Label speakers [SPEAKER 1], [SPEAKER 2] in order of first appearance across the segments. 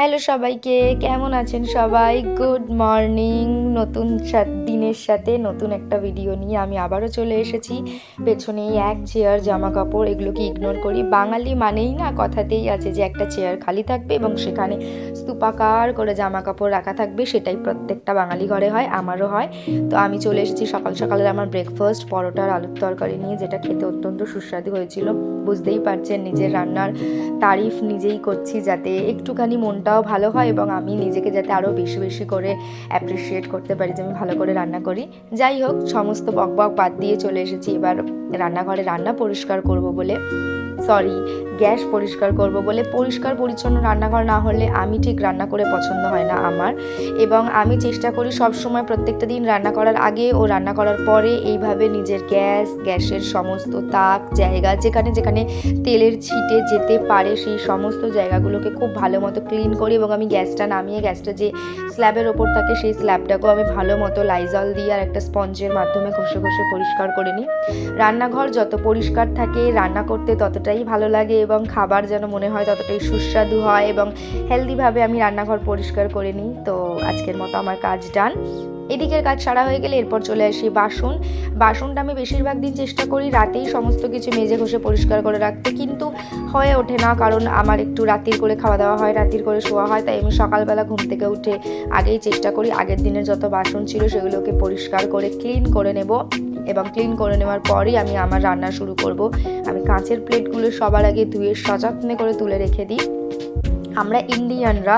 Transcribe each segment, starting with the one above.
[SPEAKER 1] Hello সবাইকে কেমন আছেন সবাই? গুড মর্নিং নতুন দিনের সাথে নতুন একটা ভিডিও নিয়ে আমি আবারও চলে এসেছি। পেছনে এক চেয়ার জামা কাপড় এগুলোকে ইগনোর করি? বাঙালি মানেই না কথাতেই আছে যে একটা চেয়ার খালি থাকবে এবং সেখানে স্তূপাকার করে জামা কাপড় রাখা থাকবে, সেটাই প্রত্যেকটা বাঙালি ঘরে হয়, আমারও হয়। তো আমি চলে এসেছি সকাল সকালের আমার ব্রেকফাস্ট পরোটার আলুর তরকারি নিয়ে, যেটা খেতে অত্যন্ত সুস্বাদু হয়েছিল। বুঝতেই পারছেন, নিজের রান্নার তারিফ নিজেই করছি যাতে একটুখানি মনটাও ভালো হয় এবং আমি নিজেকে যাতে আরও বেশি বেশি করে অ্যাপ্রিসিয়েট করতে পারি, যে আমি ভালো করে রান্না করি। যাই হোক সমস্ত বক বক বাদ দিয়ে চলে এসেছি এবার। রান্নাঘরে রান্না পরিষ্কার করব বলে সরি গ্যাস পরিষ্কার করব বলে পরিষ্কার পরিচ্ছন্ন রান্নাঘর না হলে আমি ঠিক রান্না করে পছন্দ হয় না আমার। এবং আমি চেষ্টা করি সব সময় প্রত্যেকটা দিন রান্না করার আগে ও রান্না করার পরে এইভাবে নিজের গ্যাস, গ্যাসের সমস্ত তাক জায়গা, যেখানে যেখানে তেলের ছিটে যেতে পারে সেই সমস্ত জায়গাগুলোকে খুব ভালো মতো ক্লিন করি এবং আমি গ্যাসটা নামিয়ে গ্যাসটা যে স্ল্যাবের ওপর থাকে সেই স্ল্যাবটাকেও আমি ভালো মতো লাইজল দিয়ে আর একটা স্পঞ্জের মাধ্যমে ঘষে ঘষে পরিষ্কার করে নিই। রান্নাঘর যত পরিষ্কার থাকে, রান্না করতে ততটাই ভালো লাগে এবং খাবার যেন মনে হয় ততটাই সুস্বাদু হয় এবং হেলদিভাবে আমি রান্নাঘর পরিষ্কার করে নিই। তো আজকের মতো আমার কাজ ডান। এদিকের কাজ সারা হয়ে গেলে এরপর চলে আসি বাসন। বাসনটা আমি বেশিরভাগ দিন চেষ্টা করি রাতেই সমস্ত কিছু মেজে ঘষে পরিষ্কার করে রাখতে, কিন্তু হয়ে ওঠে না কারণ আমার একটু রাতির করে খাওয়া দাওয়া হয় রাতির করে শোয়া হয়, তাই আমি সকালবেলা ঘুম থেকে উঠে আগেই চেষ্টা করি আগের দিনের যত বাসন ছিল সেগুলোকে পরিষ্কার করে ক্লিন করে নেব। এবং ক্লিন করে নেওয়ার পরই আমি আমার রান্না শুরু করব। আমি কাঁচের প্লেটগুলো সবার আগে ধুয়ে সযত্নে করে তুলে রেখে দিই। আমরা ইন্ডিয়ানরা,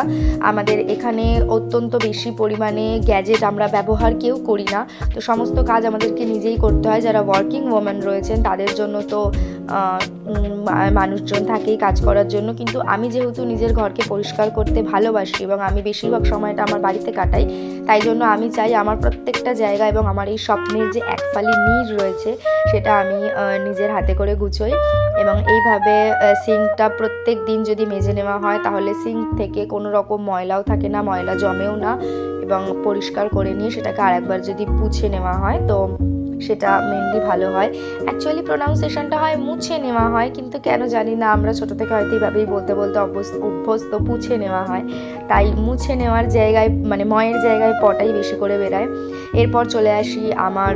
[SPEAKER 1] আমাদের এখানে অত্যন্ত বেশি পরিমাণে গ্যাজেট আমরা ব্যবহার কেউ করি না। তো সমস্ত কাজ আমাদেরকে নিজেই করতে হয়। যারা ওয়ার্কিং ওমেন রয়েছেন, তাদের জন্য তো মানুষজন থাকেই কাজ করার জন্য। কিন্তু আমি যেহেতু নিজের ঘরকে পরিষ্কার করতে ভালোবাসি এবং আমি বেশিরভাগ সময়টা আমার বাড়িতে কাটাই, তাই জন্য আমি চাই আমার প্রত্যেকটা জায়গা এবং আমার এই স্বপ্নের যে একফালি নীড় রয়েছে, সেটা আমি নিজের হাতে করে গুছোই এবং এইভাবে সিঙ্কটা প্রত্যেক দিন যদি মেজে নেওয়া হয়, তাহলে সিঙ্ক থেকে কোনো রকম ময়লাও থাকে না, ময়লা জমেও না এবং পরিষ্কার করে নিয়ে সেটাকে আরেকবার যদি পুছে নেওয়া হয়, তো সেটা মেনলি ভালো হয়। অ্যাকচুয়ালি প্রোনাউন্সিয়েশনটা হয়, মুছে নেওয়া হয়, কিন্তু কেন জানি না, আমরা ছোটো থেকে হয়তো এইভাবেই বলতে বলতে অভ্যস্ত অভ্যস্ত, পুছে নেওয়া হয়। তাই মুছে নেওয়ার জায়গায় মানে ময়ের জায়গায় পটাই বেশি করে বেরায়। এরপর চলে আসি আমার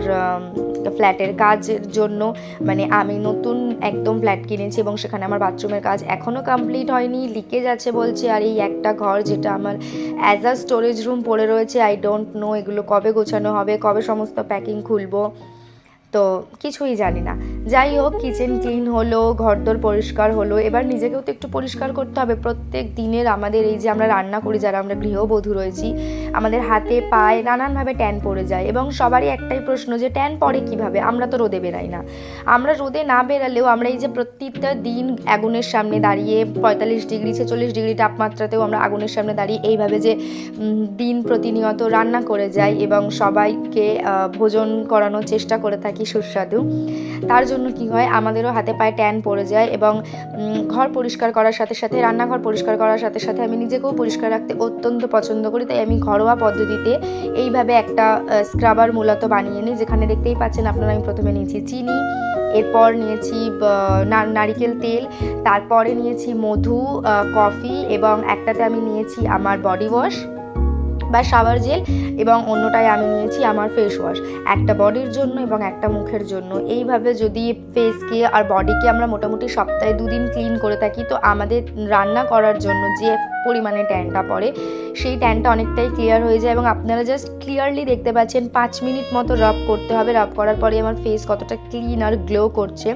[SPEAKER 1] ফ্ল্যাটের কাজের জন্য। মানে আমি নতুন একদম ফ্ল্যাট কিনেছি এবং সেখানে আমার বাথরুমের কাজ এখনও কমপ্লিট হয়নি। লিকেজ আছে বলছে, আর এই একটা ঘর যেটা আমার অ্যাজ আ স্টোরেজ রুম পড়ে রয়েছে আই ডোন্ট নো এগুলো কবে গোছানো হবে, কবে সমস্ত প্যাকিং খুলবো। তো কিছুই জানি না। যাই হোক কিচেন ক্লিন হলো, ঘরদোর পরিষ্কার হলো, এবার নিজেকেও তো একটু পরিষ্কার করতে হবে। প্রত্যেক দিনের আমাদের এই যে আমরা রান্না করি, যারা আমরা গৃহবধূ রয়েছি আমাদের হাতে পায়ে নানানভাবে ট্যান পড়ে যায় এবং সবারই একটাই প্রশ্ন যে ট্যান পড়ে কীভাবে? আমরা তো রোদে বেরাই না। আমরা রোদে না বেরালেও আমরা এই যে প্রত্যেকটা দিন আগুনের সামনে দাঁড়িয়ে পঁয়তাল্লিশ ডিগ্রি, ছেচল্লিশ ডিগ্রি তাপমাত্রাতেও আমরা আগুনের সামনে দাঁড়িয়ে এইভাবে যে দিন প্রতিনিয়ত রান্না করে যাই এবং সবাইকে ভোজন করানোর চেষ্টা করে থাকি সুস্বাদু। তার জন্য কি হয়? আমাদেরও হাতে পায়ে ট্যান পড়ে যায় এবং ঘর পরিষ্কার করার সাথে সাথে, রান্নাঘর পরিষ্কার করার সাথে সাথে আমি নিজেকেও পরিষ্কার রাখতে অত্যন্ত পছন্দ করি। তাই আমি ঘরোয়া পদ্ধতিতে এইভাবে একটা স্ক্রাবার মূলত বানিয়ে নিই, যেখানে দেখতেই পাচ্ছেন আপনারা আমি প্রথমে নিয়েছি চিনি, এরপর নিয়েছি নারিকেল তেল, তারপরে নিয়েছি মধু কফি এবং একটাতে আমি নিয়েছি আমার বডি ওয়াশ বা শাওয়ার জেল এবং অন্যটায় আমি নিয়েছি আমার ফেস ওয়াশ একটা বডির জন্য এবং একটা মুখের জন্য। এইভাবে যদি ফেসকে আর বডিকে আমরা মোটামুটি সপ্তাহে দুদিন ক্লিন করে থাকি, তো আমাদের রান্না করার জন্য যে পরিমাণে ট্যানটা পড়ে, সেই ট্যানটা অনেকটাই ক্লিয়ার হয়ে যায় এবং আপনারা জাস্ট ক্লিয়ারলি দেখতে পাচ্ছেন পাঁচ মিনিট মতো রাব করতে হবে। রাব করার পরে আমার ফেস কতটা ক্লিন আর গ্লো করছে।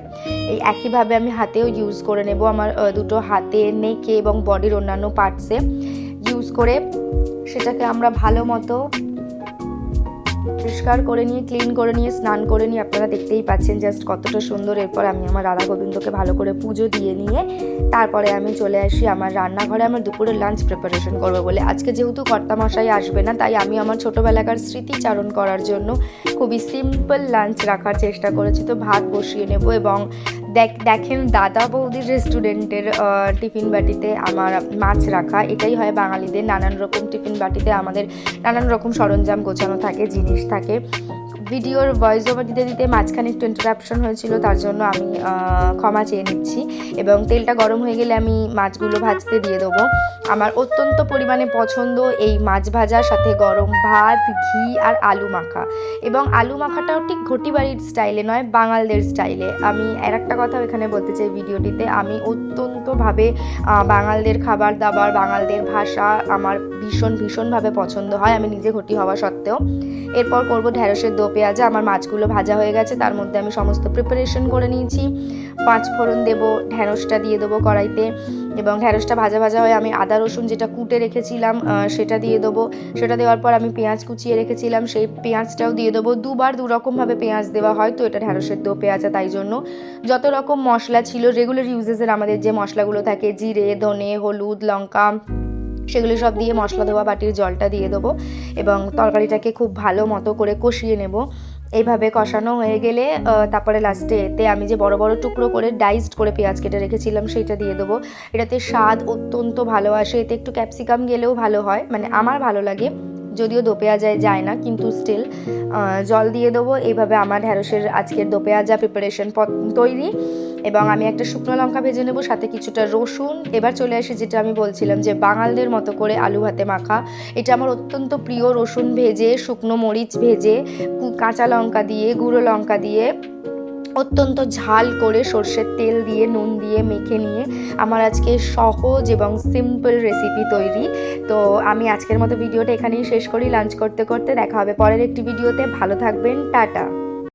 [SPEAKER 1] এই একইভাবে আমি হাতেও ইউজ করে নেব আমার দুটো হাতে নেকে এবং বডির অন্যান্য পার্টসে ইউজ করে সেটাকে আমরা ভালো মতো পরিষ্কার করে নিয়ে ক্লিন করে নিয়ে, স্নান করে নিয়ে, আপনারা দেখতেই পাচ্ছেন জাস্ট কতটা সুন্দর। এরপর আমি আমার রাধা গোবিন্দকে ভালো করে পুজো দিয়ে নিয়ে, তারপরে আমি চলে আসি আমার রান্নাঘরে, আমার দুপুরের লাঞ্চ প্রিপারেশন করব বলে। আজকে যেহেতু কর্তামশাই আসবে না, তাই আমি আমার ছোটোবেলাকার স্মৃতিচারণ করার জন্য খুবই সিম্পল লাঞ্চ রাখার চেষ্টা করেছি। তো ভাত বসিয়ে নেব এবং দেখেন দাদা বৌদির রেস্টুরেন্টের টিফিন বাটিতে আমার মাছ রাখা। এটাই হয় বাঙালিদের নানান রকম টিফিন বাটিতে আমাদের নানান রকম সরঞ্জাম গোছানো থাকে, জিনিস থাকে। ভিডিওর ভয়েস ওভার দিতে দিতে মাঝখানে একটু ইন্টারাপশন হয়েছিল, তার জন্য আমি ক্ষমা চেয়ে নিচ্ছি এবং তেলটা গরম হয়ে গেলে আমি মাছগুলো ভাজতে দিয়ে দেবো। আমার অত্যন্ত পরিমাণে পছন্দ এই মাছ ভাজার সাথে গরম ভাত, ঘি আর আলু মাখা। এবং আলু মাখাটাও ঠিক ঘটি বাড়ির স্টাইলে নয়, বাঙালদের স্টাইলে আমি আর একটা কথা এখানে বলতে চাই ভিডিওটিতে, আমি অত্যন্তভাবে বাঙালদের খাবার দাবার, বাঙালদের ভাষা আমার ভীষণ ভীষণভাবে পছন্দ হয়। আমি নিজে ঘটি হওয়া সত্ত্বেও। এরপর করব ঢ্যাঁড়সের দো পেঁয়াজা আমার মাছগুলো ভাজা হয়ে গেছে, তার মধ্যে আমি সমস্ত প্রিপারেশন করে নিয়েছি। পাঁচ ফোড়ন দেবো ঢ্যাঁড়সটা দিয়ে দেবো কড়াইতে এবং ঢ্যাঁড়সটা ভাজা ভাজা হয়ে আমি আদা, রসুন যেটা কুটে রেখেছিলাম সেটা দিয়ে দেবো। সেটা দেওয়ার পর আমি পেঁয়াজ কুচিয়ে রেখেছিলাম, সেই পেঁয়াজটাও দিয়ে দেবো। দুবার দু রকমভাবে পেঁয়াজ দেওয়া হয়, তো এটা ঢ্যাঁড়সের দো পেঁয়াজা তাই জন্য। যত রকম মশলা ছিল রেগুলার ইউজেসের আমাদের যে মশলাগুলো থাকে, জিরে, ধনে, হলুদ, লঙ্কা সেগুলো সব দিয়ে মশলা দেওয়া বাটির জলটা দিয়ে দেবো এবং তরকারিটাকে খুব ভালো মতো করে কষিয়ে নেব। এইভাবে কষানো হয়ে গেলে তারপরে লাস্টে এতে আমি যে বড় বড় টুকরো করে ডাইসড করে পেঁয়াজ কেটে রেখেছিলাম, সেইটা দিয়ে দেবো। এটাতে স্বাদ অত্যন্ত ভালো আসে, এতে একটু ক্যাপসিকাম গেলেও ভালো হয় মানে আমার ভালো লাগে, যদিও দো পেঁয়াজায় যায় না, কিন্তু স্টিল জল দিয়ে দেবো। এইভাবে আমার ঢ্যাঁড়সের আজকের দো পেঁয়াজা প্রিপারেশন তৈরি। এবং আমি একটা শুকনো লঙ্কা ভেজে নেব, সাথে কিছুটা রসুন। এবার চলে আসি যেটা আমি বলছিলাম যে বাঙালদের মতো করে আলু ভাতে মাখা। এটা আমার অত্যন্ত প্রিয় রসুন ভেজে, শুকনো মরিচ ভেজে, কাঁচা লঙ্কা দিয়ে, গুঁড়ো লঙ্কা দিয়ে, অত্যন্ত ঝাল করে সর্ষের তেল দিয়ে, নুন দিয়ে মেখে নিয়ে আমার আজকে সহজ এবং সিম্পল রেসিপি তৈরি। তো আমি আজকের মতো ভিডিওটা এখানেই শেষ করি। লাঞ্চ করতে করতে দেখা হবে পরের একটি ভিডিওতে। ভালো থাকবেন। টাটা।